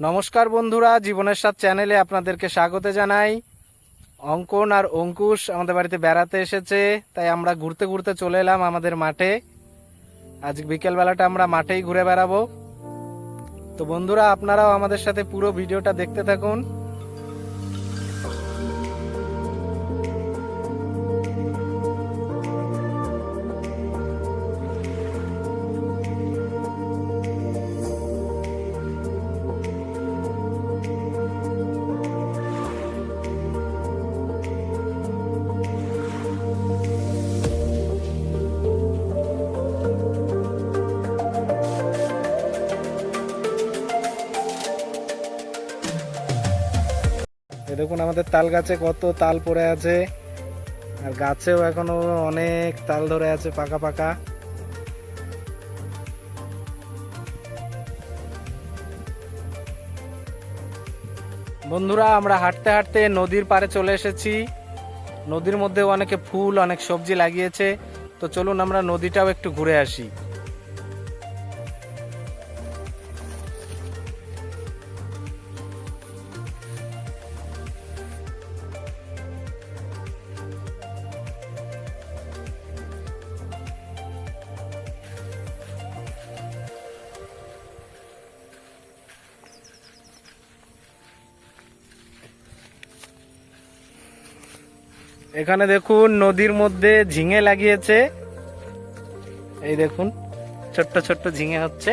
নমস্কার বন্ধুরা, জীবনের সাথ চ্যানেলে আপনাদেরকে স্বাগত জানাই। অঙ্কন আর অঙ্কুশ আমাদের বাড়িতে বেড়াতে এসেছে, তাই আমরা ঘুরতে ঘুরতে চলে এলাম আমাদের মাঠে। আজ বিকেলবেলাটা আমরা মাঠেই ঘুরে বেড়াবো। তো বন্ধুরা, আপনারাও আমাদের সাথে পুরো ভিডিওটা দেখতে থাকুন। দেখুন, আমাদের তাল গাছে কত তাল পড়ে আছে। আর গাছেও এখনও অনেক তাল ধরে আছে পাকা পাকা। বন্ধুরা, আমরা হাঁটতে হাঁটতে নদীর পাড়ে চলে এসেছি। নদীর মধ্যে অনেকে ফুল, অনেক সবজি লাগিয়েছে। তো চলুন আমরা নদীটাও একটু ঘুরে আসি। এখানে দেখুন নদীর মধ্যে ঝিঙে লাগিয়েছে। এই দেখুন, ছোট্ট ছোট্ট ঝিঙে হচ্ছে।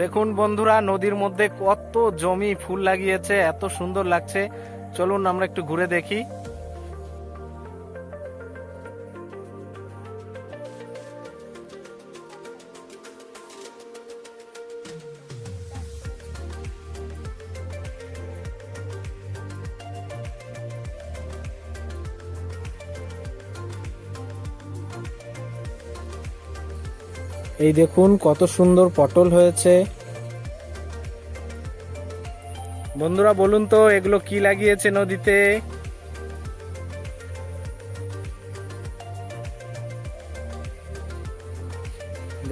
দেখুন বন্ধুরা, নদীর মধ্যে কত জমি ফুল লাগিয়েছে, এত সুন্দর লাগছে। চলুন আমরা একটু ঘুরে দেখি। এই দেখুন কত সুন্দর পটল হয়েছে। বন্ধুরা, বলুন তো, এগুলো কি লাগিয়েছে নদীতে?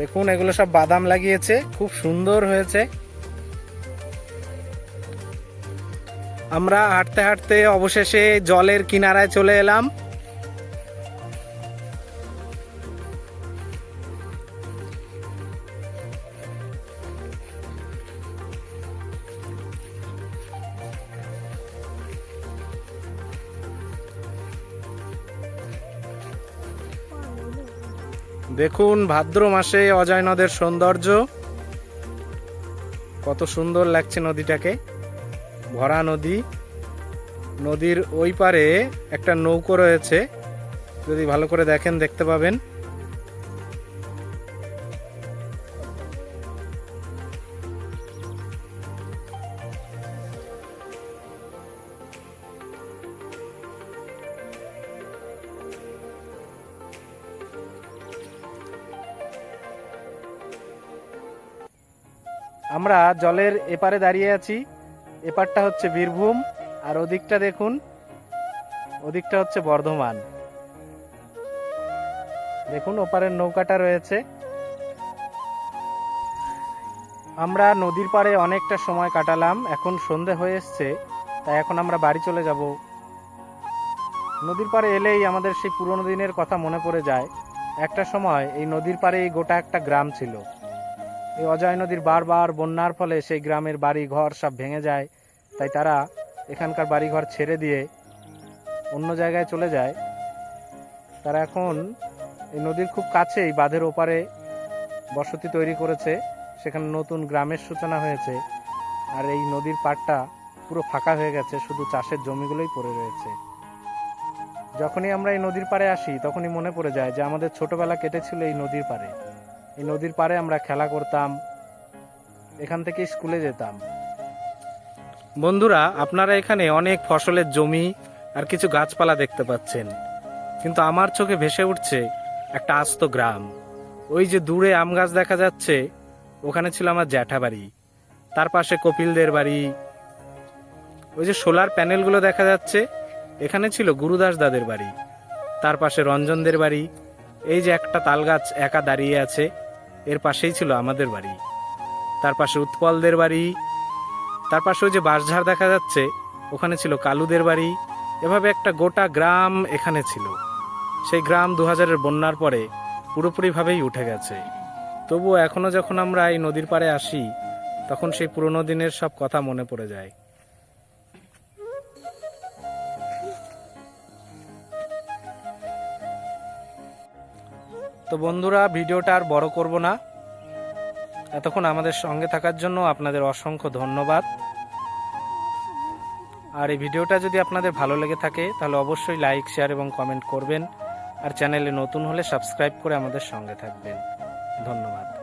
দেখুন, এগুলো সব বাদাম লাগিয়েছে, খুব সুন্দর হয়েছে। আমরা হাঁটতে হাঁটতে অবশেষে জলের কিনারায় চলে এলাম। দেখুন ভাদ্র মাসে অজয় নদের সৌন্দর্য। কত সুন্দর লাগছে নদীটাকে। ভরা নদী। নদীর ওই পারে একটা নৌকো রয়েছে। যদি ভালো করে দেখেন, দেখতে পাবেন। আমরা জলের এপারে দাঁড়িয়ে আছি। এপারটা হচ্ছে বীরভূম, আর ওদিকটা দেখুন, ওদিকটা হচ্ছে বর্ধমান। দেখুন, ওপারের নৌকাটা রয়েছে। আমরা নদীর পাড়ে অনেকটা সময় কাটালাম, এখন সন্ধে হয়ে এসছে, তাই এখন আমরা বাড়ি চলে যাব। নদীর পাড়ে এলেই আমাদের সেই পুরনো দিনের কথা মনে পড়ে যায়। একটা সময় এই নদীর পাড়ে গোটা একটা গ্রাম ছিল। এই অজয় নদীর বারবার বন্যার ফলে সেই গ্রামের বাড়ি ঘর সব ভেঙে যায়। তাই তারা এখানকার বাড়ি ঘর ছেড়ে দিয়ে অন্য জায়গায় চলে যায়। তারা এখন এই নদীর খুব কাছেই বাঁধের ওপারে বসতি তৈরি করেছে। সেখানে নতুন গ্রামের সূচনা হয়েছে। আর এই নদীর পাড়টা পুরো ফাঁকা হয়ে গেছে, শুধু চাষের জমিগুলোই পড়ে রয়েছে। যখনই আমরা এই নদীর পাড়ে আসি, তখনই মনে পড়ে যায় যে আমাদের ছোটবেলা কেটেছিল এই নদীর পাড়ে। এই নদীর পাড়ে আমরা খেলা করতাম। এখান থেকে স্কুলে যেতাম। বন্ধুরা, আপনারা এখানে অনেক ফসলের জমি আর কিছু গাছপালা দেখতে পাচ্ছেন। কিন্তু আমার চোখে ভেসে উঠছে একটা আস্ত গ্রাম। ওই যে দূরে আম গাছ দেখা যাচ্ছে, ওখানে ছিল আমার জ্যাঠা বাড়ি। তার পাশে কপিলদের বাড়ি। ওই যে সোলার প্যানেলগুলো দেখা যাচ্ছে, এখানে ছিল গুরুদাস দাদের বাড়ি। তার পাশে রঞ্জনদের বাড়ি। এই যে একটা তাল গাছ একা দাঁড়িয়ে আছে এর পাশেই ছিল আমাদের বাড়ি। তার পাশে উৎপলদের বাড়ি, তার পাশে ওই যে বাঁশঝাড় দেখা যাচ্ছে, ওখানে ছিল কালুদের বাড়ি, এভাবে একটা গোটা গ্রাম এখানে ছিল। সেই গ্রাম দু হাজারের বন্যার পরে পুরোপুরিভাবেই উঠে গেছে। তবুও এখনও যখন আমরা এই নদীর পাড়ে আসি, তখন সেই পুরোনো দিনের সব কথা মনে পড়ে যায়। তো বন্ধুরা, ভিডিওটা আর বড় করব না। এতক্ষণ আমাদের সঙ্গে থাকার জন্য আপনাদের অসংখ্য ধন্যবাদ। আর এই ভিডিওটা যদি আপনাদের ভালো লেগে থাকে, তাহলে অবশ্যই লাইক, শেয়ার এবং কমেন্ট করবেন। আর চ্যানেলে নতুন হলে সাবস্ক্রাইব করে আমাদের সঙ্গে থাকবেন। ধন্যবাদ।